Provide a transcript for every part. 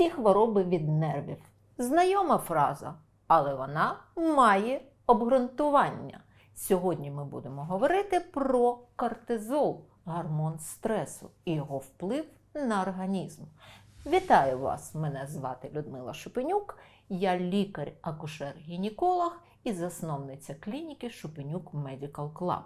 всі хвороби від нервів. Знайома фраза, але вона має обґрунтування. Сьогодні ми будемо говорити про кортизол, гормон стресу і його вплив на організм. Вітаю вас! Мене звати Людмила Шупенюк. Я лікар-акушер-гінеколог і засновниця клініки Шупенюк Medical Club.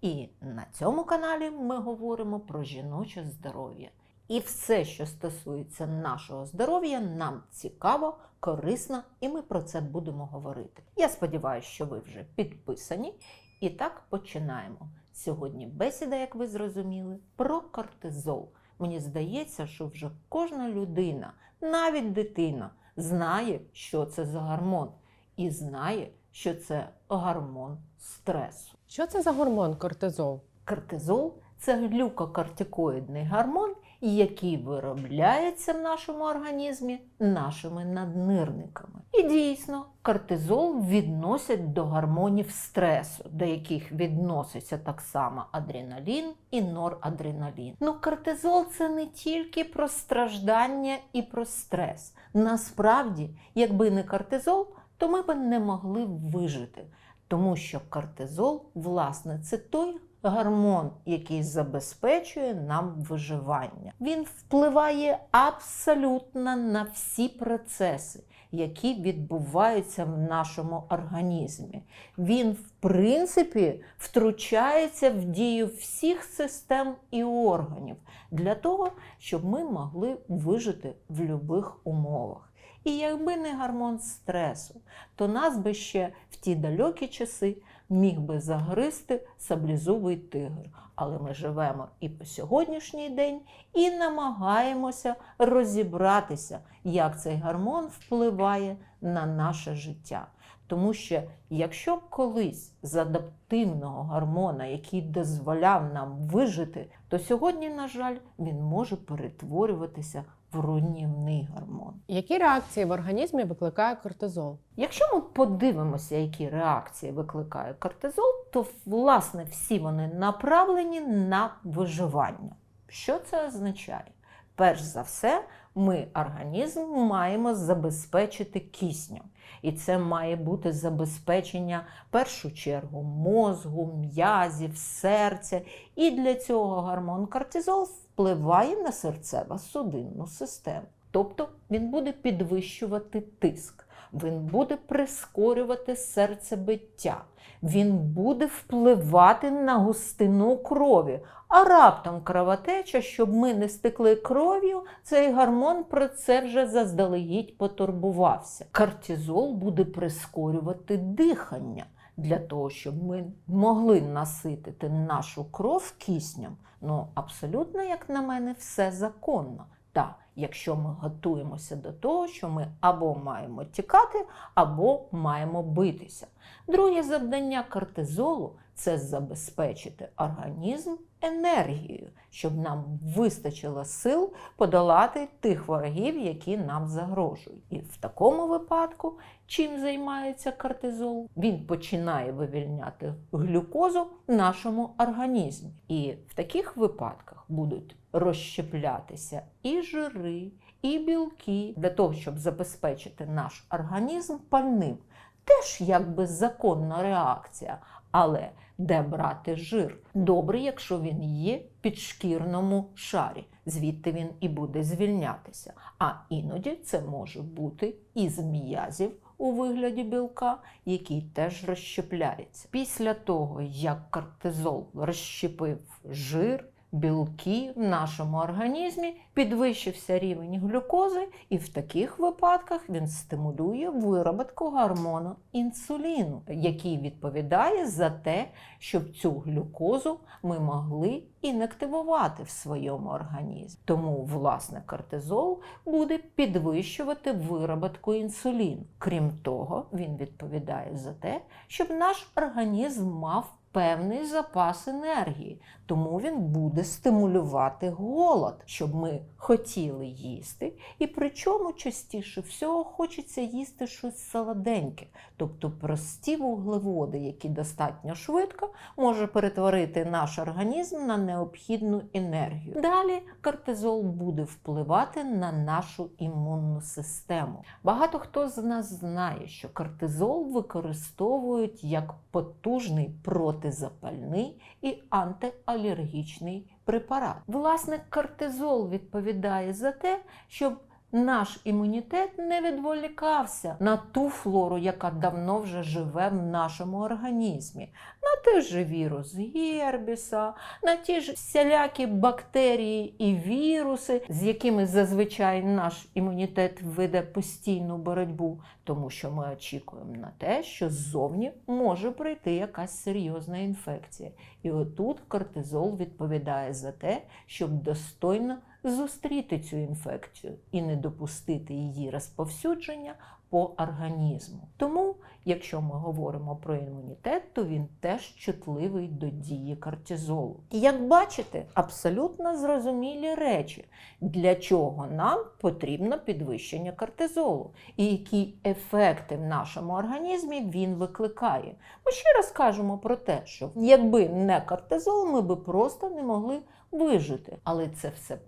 І на цьому каналі ми говоримо про жіноче здоров'я. І все, що стосується нашого здоров'я, нам цікаво, корисно, і ми про це будемо говорити. Я сподіваюся, що ви вже підписані. І так починаємо. Сьогодні бесіда, як ви зрозуміли, про кортизол. Мені здається, що вже кожна людина, навіть дитина, знає, що це за гормон, і знає, що це гормон стресу. Що це за гормон кортизол? Кортизол це глюкокортикоїдний гормон, який виробляється в нашому організмі нашими наднирниками. І дійсно, кортизол відносять до гормонів стресу, до яких відноситься так само адреналін і норадреналін. Ну, кортизол це не тільки про страждання і про стрес. Насправді, якби не кортизол, то ми б не могли вижити. Тому що кортизол, власне, це той гормон, який забезпечує нам виживання. Він впливає абсолютно на всі процеси, які відбуваються в нашому організмі. Він, в принципі, втручається в дію всіх систем і органів для того, щоб ми могли вижити в будь-яких умовах. І якби не гормон стресу, то нас би ще в ті далекі часи міг би загризти саблізубий тигр. Але ми живемо і по сьогоднішній день і намагаємося розібратися, як цей гормон впливає на наше життя. Тому що якщо колись з адаптивного гормона, який дозволяв нам вижити, то сьогодні, на жаль, він може перетворюватися руйнівний гормон. Які реакції в організмі викликає кортизол? Якщо ми подивимося, які реакції викликає кортизол, то власне всі вони направлені на виживання. Що це означає? Перш за все, ми організм маємо забезпечити киснем. І це має бути забезпечення в першу чергу мозгу, м'язів, серця. І для цього гормон кортизол впливає на серцево-судинну систему. Тобто він буде підвищувати тиск, він буде прискорювати серцебиття, він буде впливати на густину крові. А раптом кровотеча, щоб ми не стекли кров'ю, цей гормон про це вже заздалегідь потурбувався. Кортизол буде прискорювати дихання для того, щоб ми могли наситити нашу кров киснем. Ну, абсолютно, як на мене, все законно. Так, якщо ми готуємося до того, що ми або маємо тікати, або маємо битися. Друге завдання кортизолу це забезпечити організм енергією, щоб нам вистачило сил подолати тих ворогів, які нам загрожують. І в такому випадку, чим займається кортизол, він починає вивільняти глюкозу в нашому організмі. І в таких випадках будуть розщеплятися і жири, і білки для того, щоб забезпечити наш організм пальним. Теж якби законна реакція, але де брати жир? Добре, якщо він є в підшкірному шарі, звідти він і буде звільнятися. А іноді це може бути із м'язів у вигляді білка, який теж розщепляється. Після того, як кортизол розщепив жир, білки в нашому організмі, підвищився рівень глюкози, і в таких випадках він стимулює вироботку гормону інсуліну, який відповідає за те, щоб цю глюкозу ми могли інактивувати в своєму організмі. Тому, власне, кортизол буде підвищувати вироботку інсуліну. Крім того, він відповідає за те, щоб наш організм мав певний запас енергії, тому він буде стимулювати голод, щоб ми хотіли їсти. І причому частіше всього хочеться їсти щось солоденьке, тобто прості вуглеводи, які достатньо швидко може перетворити наш організм на необхідну енергію. Далі кортизол буде впливати на нашу імунну систему. Багато хто з нас знає, що кортизол використовують як потужний протизапальний і антиалергічний препарат. Власне, кортизол відповідає за те, щоб наш імунітет не відволікався на ту флору, яка давно вже живе в нашому організмі, на той же вірус гербіса, на ті ж всілякі бактерії і віруси, з якими зазвичай наш імунітет веде постійну боротьбу, тому що ми очікуємо на те, що ззовні може прийти якась серйозна інфекція. І отут кортизол відповідає за те, щоб достойно зустріти цю інфекцію і не допустити її розповсюдження по організму. Тому, якщо ми говоримо про імунітет, то він теж чутливий до дії кортизолу. І як бачите, абсолютно зрозумілі речі, для чого нам потрібно підвищення кортизолу і які ефекти в нашому організмі він викликає. Ми ще раз кажемо про те, що якби не кортизол, ми би просто не могли вижити. Але це все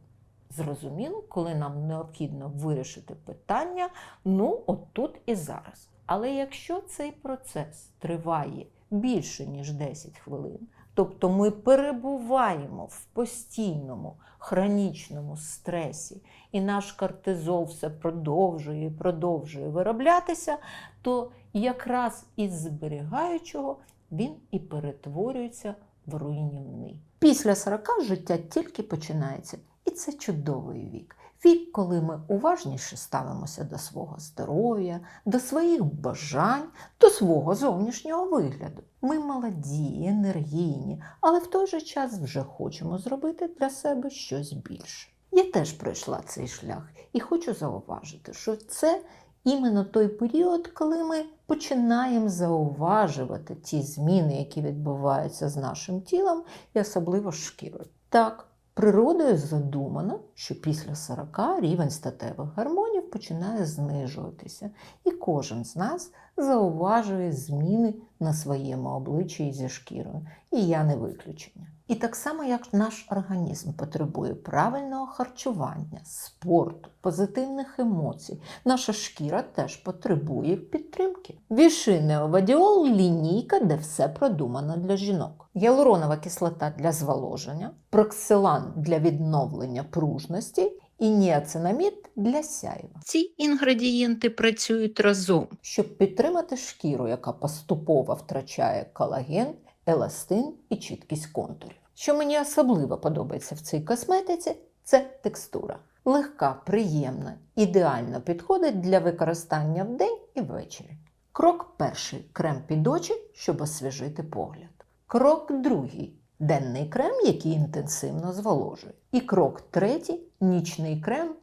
зрозуміло, коли нам необхідно вирішити питання, ну от тут і зараз. Але якщо цей процес триває більше ніж 10 хвилин, тобто ми перебуваємо в постійному хронічному стресі, і наш кортизол все продовжує і продовжує вироблятися, то якраз із зберігаючого він і перетворюється в руйнівний. Після 40 життя тільки починається. Це чудовий вік. Вік, коли ми уважніше ставимося до свого здоров'я, до своїх бажань, до свого зовнішнього вигляду. Ми молоді, енергійні, але в той же час вже хочемо зробити для себе щось більше. Я теж пройшла цей шлях і хочу зауважити, що це іменно той період, коли ми починаємо зауважувати ті зміни, які відбуваються з нашим тілом, і особливо шкірою. Так, Природою задумано, що після 40 рівень статевих гормонів починає знижуватися, і кожен з нас зауважує зміни на своєму обличчі і зі шкірою, і я не виключення. І так само, як наш організм потребує правильного харчування, спорту, позитивних емоцій, наша шкіра теж потребує підтримки. Вішинеовадіол – лінійка, де все продумано для жінок. Гіалуронова кислота для зволоження, проксилан для відновлення пружності і ніацинамід для сяєва. Ці інгредієнти працюють разом, щоб підтримати шкіру, яка поступово втрачає колаген, еластин і чіткість контурів. Що мені особливо подобається в цій косметиці, це текстура. Легка, приємна, ідеально підходить для використання вдень і ввечері. Крок перший крем під очі, щоб освіжити погляд. Крок другий денний крем, який інтенсивно зволожує. І крок третій нічний крем.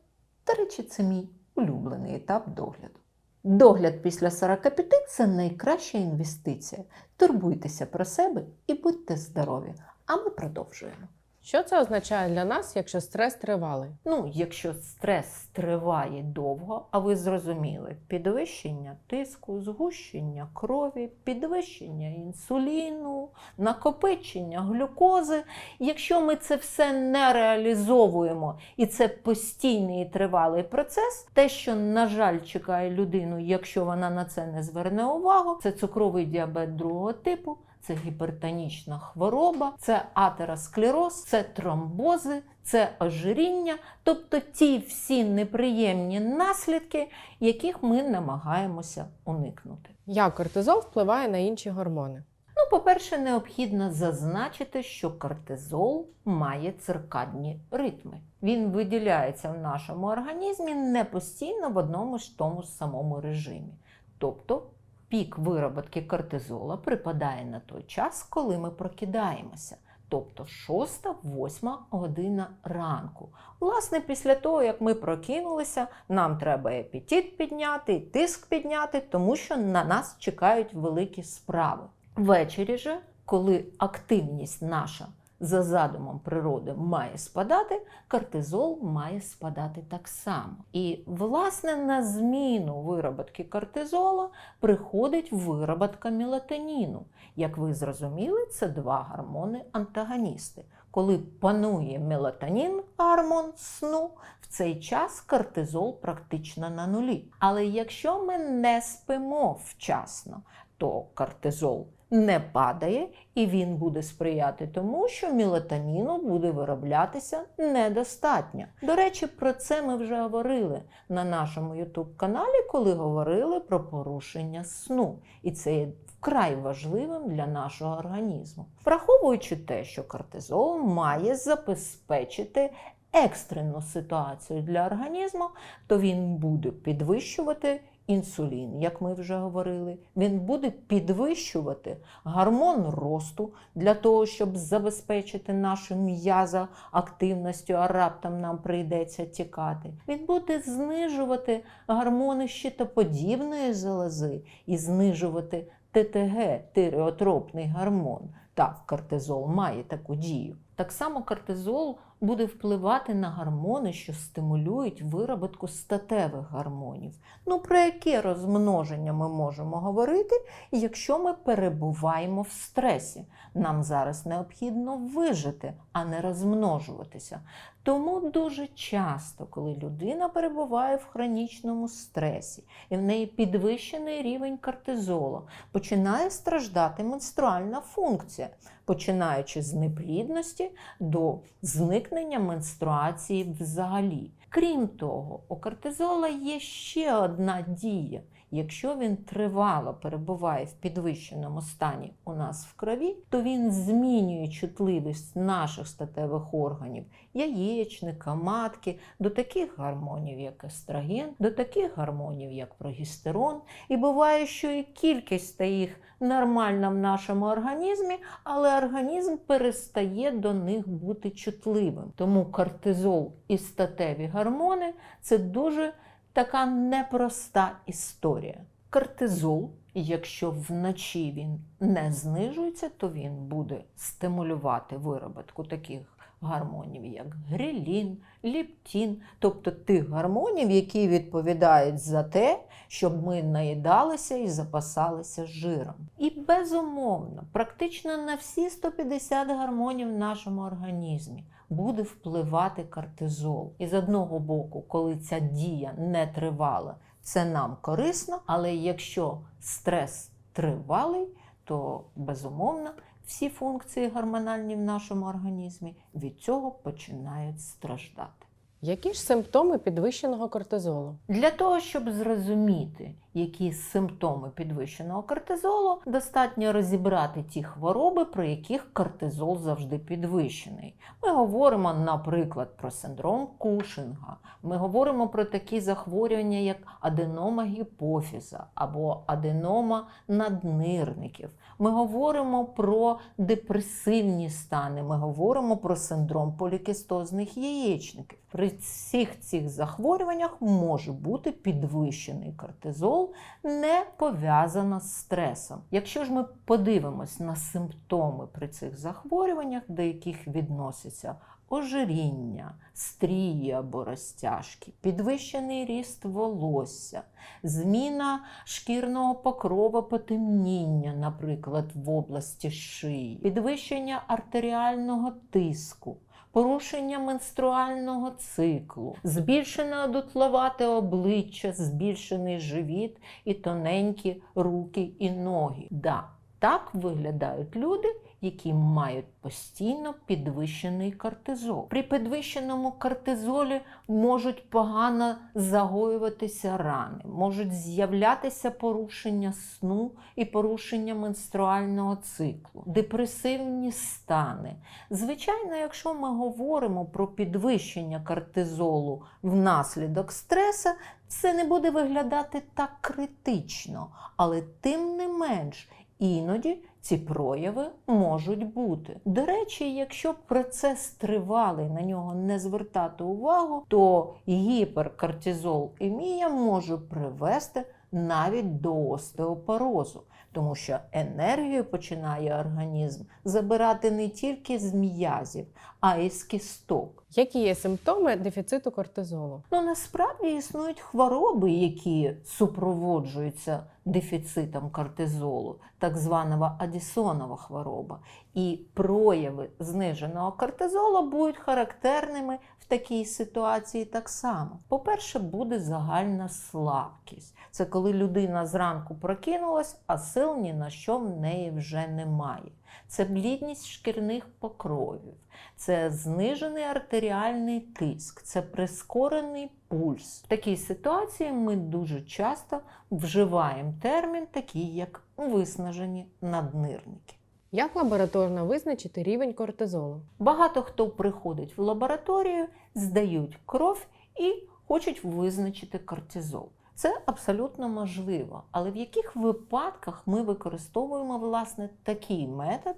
До речі, це мій улюблений етап догляду. Догляд після 45 це найкраща інвестиція. Турбуйтеся про себе і будьте здорові. А ми продовжуємо. Що це означає для нас, якщо стрес тривалий? Ну, якщо стрес триває довго, а ви зрозуміли, підвищення тиску, згущення крові, підвищення інсуліну, накопичення глюкози. Якщо ми це все не реалізовуємо, і це постійний і тривалий процес, те, що, на жаль, чекає людину, якщо вона на це не зверне увагу, це цукровий діабет другого типу. Це гіпертонічна хвороба, це атеросклероз, це тромбози, це ожиріння, тобто ті всі неприємні наслідки, яких ми намагаємося уникнути. Як кортизол впливає на інші гормони? Ну, по-перше, необхідно зазначити, що кортизол має циркадні ритми. Він виділяється в нашому організмі не постійно в одному ж тому самому режимі. Тобто пік вироботки кортизола припадає на той час, коли ми прокидаємося. Тобто 6-8 година ранку. Власне, після того, як ми прокинулися, нам треба і апетит підняти, і тиск підняти, тому що на нас чекають великі справи. Ввечері же коли активність наша за задумом природи має спадати, кортизол має спадати так само. І, власне, на зміну вироботки кортизола приходить вироботка мелатоніну. Як ви зрозуміли, це два гормони-антагоністи. Коли панує мелатонін, гормон сну, в цей час кортизол практично на нулі. Але якщо ми не спимо вчасно, то кортизол не падає і він буде сприяти тому, що мелатоніну буде вироблятися недостатньо. До речі, про це ми вже говорили на нашому youtube каналі коли говорили про порушення сну. І це є вкрай важливим для нашого організму. Враховуючи те, що кортизол має забезпечити екстрену ситуацію для організму, то він буде підвищувати інсулін, як ми вже говорили. Він буде підвищувати гормон росту для того, щоб забезпечити нашу м'яза активністю, а раптом нам прийдеться тікати. Він буде знижувати гормони щитоподібної залози і знижувати ТТГ, тиреотропний гормон. Так, кортизол має таку дію. Так само кортизол буде впливати на гормони, що стимулюють виробитку статевих гормонів. Ну, про яке розмноження ми можемо говорити, якщо ми перебуваємо в стресі? Нам зараз необхідно вижити, а не розмножуватися. Тому дуже часто, коли людина перебуває в хронічному стресі і в неї підвищений рівень кортизолу, починає страждати менструальна функція, починаючи з неплідності до зникнення менструації взагалі. Крім того, у кортизола є ще одна дія. Якщо він тривало перебуває в підвищеному стані у нас в крові, то він змінює чутливість наших статевих органів, яєчника, матки, до таких гормонів, як естроген, до таких гормонів, як прогестерон. І буває, що і кількість та їх нормальна в нашому організмі, але організм перестає до них бути чутливим. Тому кортизол і статеві гормони це дуже така непроста історія. Кортизол, якщо вночі він не знижується, то він буде стимулювати вироботку таких гормонів, як грелін, ліптін, тобто тих гормонів, які відповідають за те, щоб ми наїдалися і запасалися жиром. І безумовно, практично на всі 150 гормонів в нашому організмі буде впливати кортизол. І з одного боку, коли ця дія не тривала, це нам корисно, але якщо стрес тривалий, то безумовно всі функції гормональні в нашому організмі від цього починають страждати. Які ж симптоми підвищеного кортизолу? Для того, щоб зрозуміти, які симптоми підвищеного кортизолу, достатньо розібрати ті хвороби, про яких кортизол завжди підвищений. Ми говоримо, наприклад, про синдром Кушинга. Ми говоримо про такі захворювання, як аденома гіпофіза або аденома наднирників. Ми говоримо про депресивні стани, ми говоримо про синдром полікістозних яєчників. При всіх цих захворюваннях може бути підвищений кортизол, не пов'язано з стресом. Якщо ж ми подивимось на симптоми при цих захворюваннях, до яких відносяться ожиріння, стрії або розтяжки, підвищений ріст волосся, зміна шкірного покрова потемніння, наприклад, в області шиї, підвищення артеріального тиску. Порушення менструального циклу, збільшене одутловате обличчя, збільшений живіт і тоненькі руки і ноги. Да, так виглядають люди, які мають постійно підвищений кортизол. При підвищеному кортизолі можуть погано загоюватися рани, можуть з'являтися порушення сну і порушення менструального циклу, депресивні стани. Звичайно, якщо ми говоримо про підвищення кортизолу внаслідок стреса, це не буде виглядати так критично, але тим не менш. Іноді ці прояви можуть бути. До речі, якщо процес тривалий, на нього не звертати увагу, то гіперкортизол емія може привести навіть до остеопорозу, тому що енергію починає організм забирати не тільки з м'язів, а й з кісток. Які є симптоми дефіциту кортизолу? Ну насправді існують хвороби, які супроводжуються дефіцитом кортизолу, так звана Адісонова хвороба. І прояви зниженого кортизолу будуть характерними в такій ситуації так само. По-перше, буде загальна слабкість. Це коли людина зранку прокинулась, а сил ні на що в неї вже немає. Це блідність шкірних покровів, це знижений артеріальний тиск, це прискорений пульс. В такій ситуації ми дуже часто вживаємо термін, такий як виснажені наднирники. Як лабораторно визначити рівень кортизолу? Багато хто приходить в лабораторію, здають кров і хочуть визначити кортизол. Це абсолютно можливо, але в яких випадках ми використовуємо власне такий метод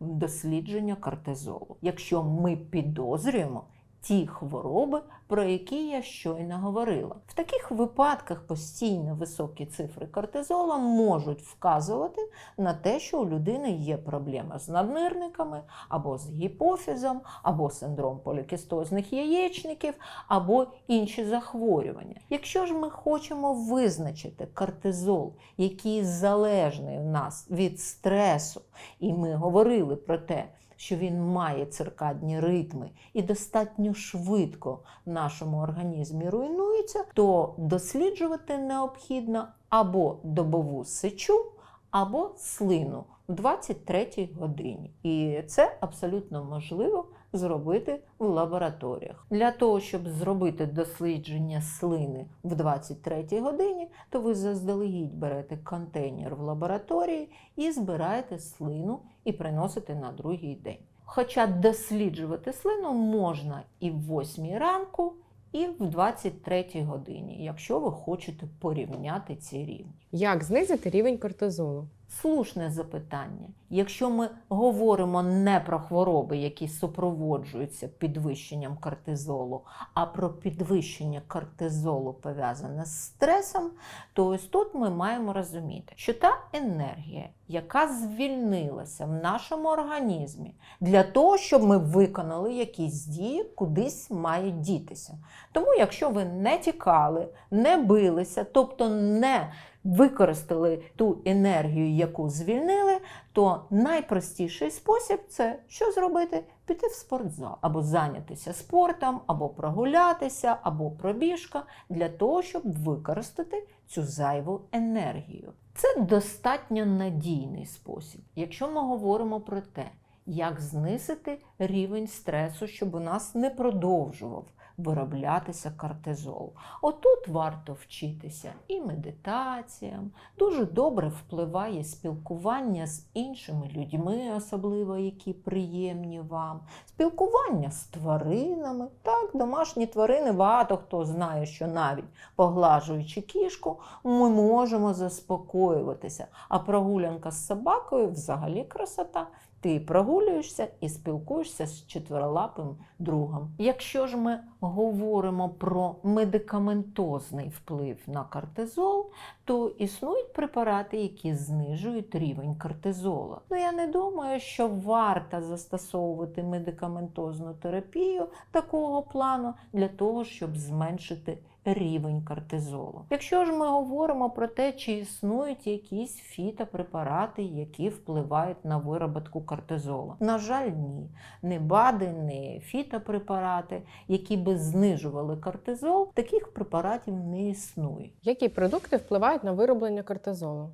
дослідження кортизолу, якщо ми підозрюємо ті хвороби, про які я щойно говорила. В таких випадках постійно високі цифри кортизола можуть вказувати на те, що у людини є проблема з наднирниками, або з гіпофізом, або синдром полікістозних яєчників, або інші захворювання. Якщо ж ми хочемо визначити кортизол, який залежний у нас від стресу, і ми говорили про те, що він має циркадні ритми і достатньо швидко в нашому організмі руйнується, то досліджувати необхідно або добову сечу, або слину в 23 годині. І це абсолютно можливо зробити в лабораторіях. Для того, щоб зробити дослідження слини в 23 годині, то ви заздалегідь берете контейнер в лабораторії і збираєте слину і приносите на другий день. Хоча досліджувати слину можна і в 8 ранку, і в 23 годині, якщо ви хочете порівняти ці рівні. Як знизити рівень кортизолу? Слушне запитання. Якщо ми говоримо не про хвороби, які супроводжуються підвищенням кортизолу, а про підвищення кортизолу пов'язане з стресом, то ось тут ми маємо розуміти, що та енергія, яка звільнилася в нашому організмі для того, щоб ми виконали якісь дії, кудись має дітися. Тому, якщо ви не тікали, не билися, тобто не використали ту енергію, яку звільнили, то найпростіший спосіб це що зробити? Піти в спортзал або зайнятися спортом, або прогулятися, або пробіжка для того, щоб використати цю зайву енергію. Це достатньо надійний спосіб, якщо ми говоримо про те, як знизити рівень стресу, щоб у нас не продовжував вироблятися кортизол. Отут варто вчитися і медитаціям. Дуже добре впливає спілкування з іншими людьми, особливо які приємні вам. Спілкування з тваринами. Так, домашні тварини, багато хто знає, що навіть поглажуючи кішку, ми можемо заспокоюватися. А прогулянка з собакою взагалі красота. Ти прогулюєшся і спілкуєшся з четверолапим другом. Якщо ж ми говоримо про медикаментозний вплив на кортизол, то існують препарати, які знижують рівень кортизола. Ну я не думаю, що варто застосовувати медикаментозну терапію такого плану для того, щоб зменшити рівень кортизолу. Якщо ж ми говоримо про те, чи існують якісь фітопрепарати, які впливають на вироботку кортизолу, на жаль, ні. Не БАДи, не фітопрепарати, які би знижували кортизол, таких препаратів не існує. Які продукти впливають на вироблення кортизолу?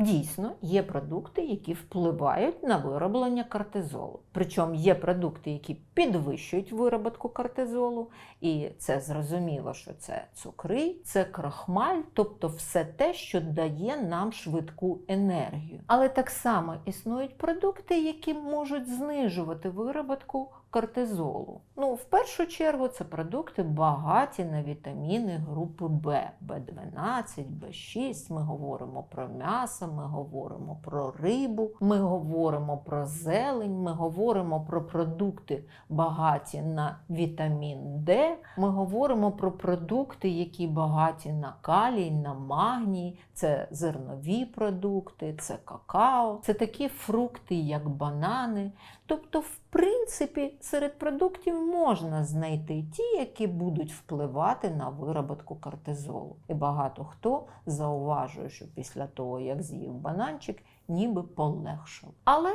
Дійсно, є продукти, які впливають на вироблення кортизолу. Причому є продукти, які підвищують вироботку кортизолу, і це зрозуміло, що це цукри, це крахмаль, тобто все те, що дає нам швидку енергію. Але так само існують продукти, які можуть знижувати вироботку кортизолу? Ну, в першу чергу, це продукти багаті на вітаміни групи Б, Б12, Б6. Ми говоримо про м'ясо, ми говоримо про рибу, ми говоримо про зелень, ми говоримо про продукти багаті на вітамін Д. Ми говоримо про продукти, які багаті на калій, на магній. Це зернові продукти, це какао, це такі фрукти, як банани. Тобто, в принципі, серед продуктів можна знайти ті, які будуть впливати на вироботку кортизолу. І багато хто зауважує, що після того, як з'їв бананчик, ніби полегшав. Але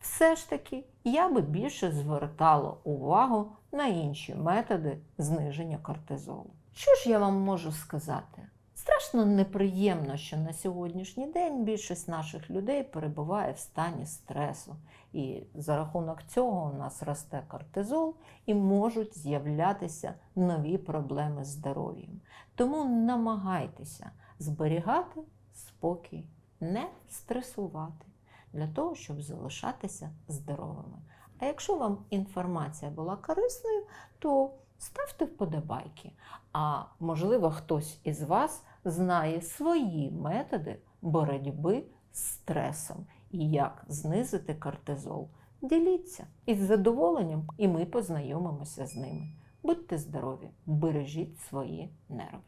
все ж таки я би більше звертала увагу на інші методи зниження кортизолу. Що ж я вам можу сказати? Страшно неприємно, що на сьогоднішній день більшість наших людей перебуває в стані стресу. І за рахунок цього у нас росте кортизол і можуть з'являтися нові проблеми з здоров'ям. Тому намагайтеся зберігати спокій, не стресувати для того, щоб залишатися здоровими. А якщо вам інформація була корисною, то ставте вподобайки. А можливо, хтось із вас знає свої методи боротьби з стресом і як знизити кортизол. Діліться із задоволенням, і ми познайомимося з ними. Будьте здорові, бережіть свої нерви.